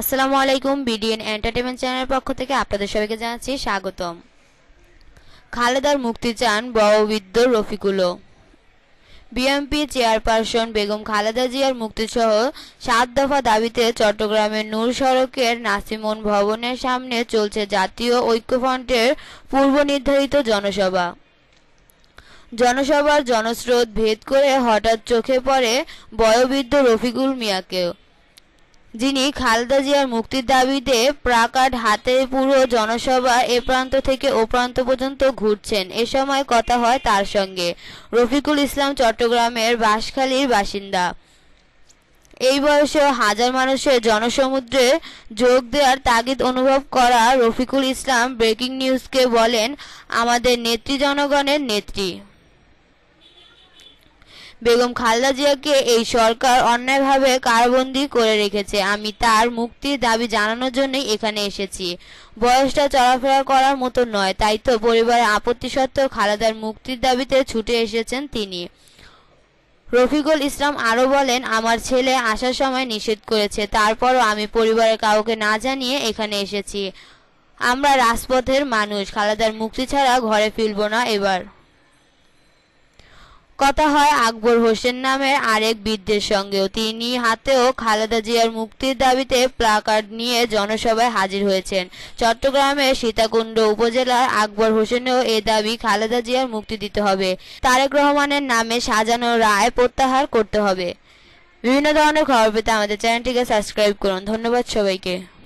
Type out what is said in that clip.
আসসালামু আলাইকুম, BDN entertainment চ্যানেলের পক্ষ থেকে আপনাদের সবাইকে জানাচ্ছি স্বাগতম। খালেদার মুক্তি চান বয়োবৃদ্ধ রফিকুলও। বিএনপি চেয়ারপারসন বেগম খালেদা জিয়ার মুক্তিসহ সাত দফা দাবিতে চট্টগ্রামের নূর সড়কের নাসিমন ভবনের সামনে চলছে জাতীয় ঐক্যফ্রন্টের পূর্ব নির্ধারিত জনসভা। জনসভার জনস্রোত ভেদ করে হঠাৎ চোখে পড়ে বয়োবৃদ্ধ রফিকুল মিয়াকেও। যিনি খালেদা জিয়ার মুক্তির দাবিতে প্রাকার হাতে পুরো জনসভা এ প্রান্ত থেকে ও প্রান্ত পর্যন্ত ঘুরছেন। এ সময় কথা হয় তার সঙ্গে। রফিকুল ইসলাম চট্টগ্রামের বাঁশখালীর বাসিন্দা। এই বয়সে হাজার মানুষের জনসমুদ্রে যোগ দেওয়ার তাগিদ অনুভব করা রফিকুল ইসলাম ব্রেকিং নিউজকে বলেন, আমাদের নেত্রী জনগণের নেত্রী। বেগম খালেদা জিয়াকে এই সরকার অন্যায়ভাবে কারাবন্দি করে রেখেছে। আমি তার মুক্তির দাবি জানানোর জন্যই এখানে এসেছি। বয়সটা চলাফেরা করার মতো নয়, তাই তো পরিবারের আপত্তি সত্ত্বেও খালেদার মুক্তির দাবিতে ছুটে এসেছেন তিনি। রফিকুল ইসলাম আরও বলেন, আমার ছেলে আসার সময় নিষেধ করেছে, তারপরও আমি পরিবারের কাউকে না জানিয়ে এখানে এসেছি। আমরা রাজপথের মানুষ, খালেদার মুক্তি ছাড়া ঘরে ফিরব না এবার। কথা হয় আকবর হোসেন নামের আরেক বৃদ্ধের সঙ্গেও। তিনি হাতেও খালেদা জিয়ার মুক্তির দাবিতে প্লাকার্ড নিয়ে জনসভায় হাজির হয়েছেন। চট্টগ্রামের সীতাকুণ্ড উপজেলার আকবর হোসেনেও এ দাবি খালেদা জিয়ার মুক্তি দিতে হবে। তারেক রহমানের নামে সাজানো রায় প্রত্যাহার করতে হবে। বিভিন্ন ধরনের খবর পেতে আমাদের চ্যানেলটিকে সাবস্ক্রাইব করুন। ধন্যবাদ সবাইকে।